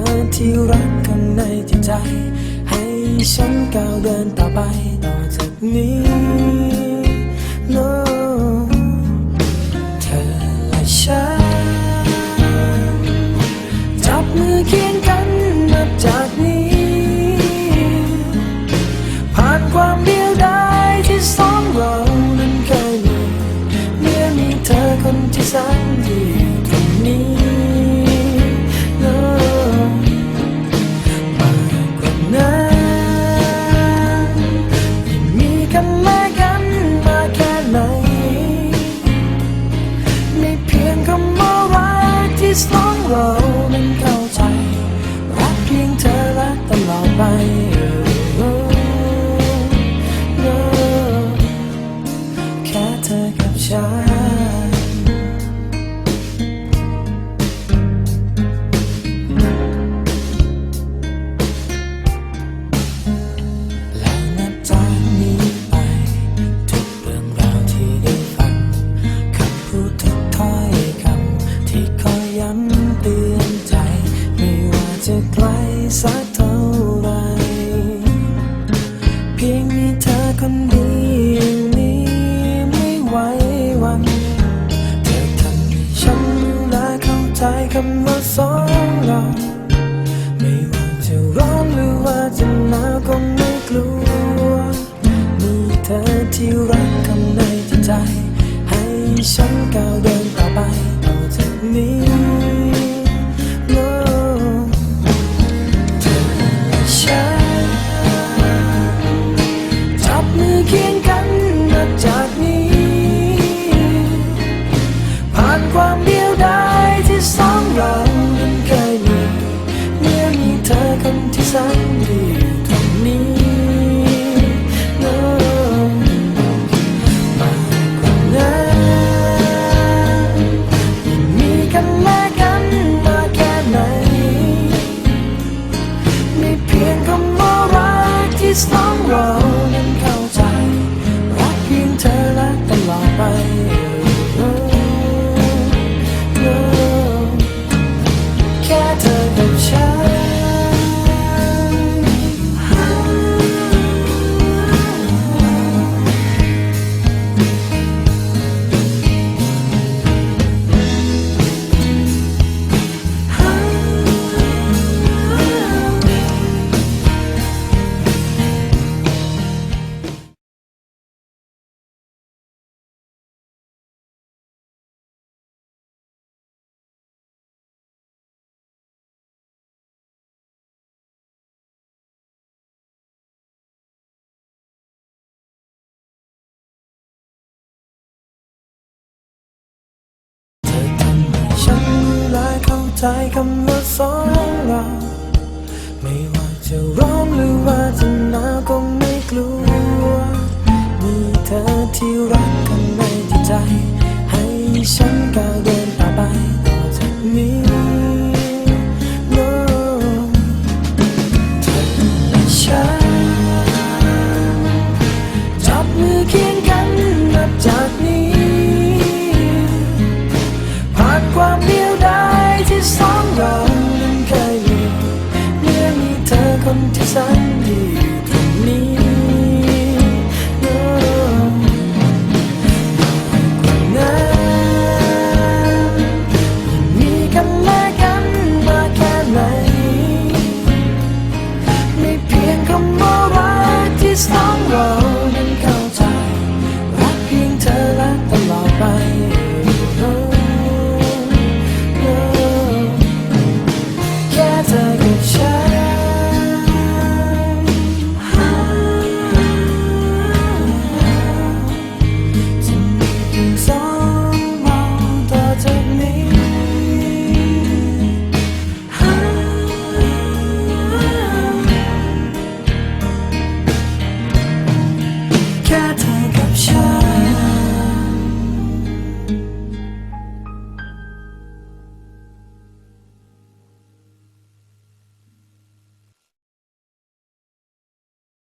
อที่รักข้างในจิตใจ ให้ฉันก้าวเดินต่อไปต่อจากนี้ no เธอและฉัน เรานั้นเข้าใจ รักเพียงเธอรักตลอดไปแค่เธอกับฉัน ใจคำว่าสองเราไม่ว่าจะร้อนหรือว่าจะหนาวก็ไม่กลัว มีเธอที่รักคำในจิตใจ ให้ฉันก้าวเดินต่อไปต่อจากนี้ อ ใจคำว่าสองเรา ไม่ว่าจะร้อนหรือว่าจะหนาวก็ไม่กลัว มีเธอที่รักข้างในจิตใจ ให้ฉันก้าวเดินต่อไปต่อจากนี้ No เธอและฉันจับมือเคียงกัน sun.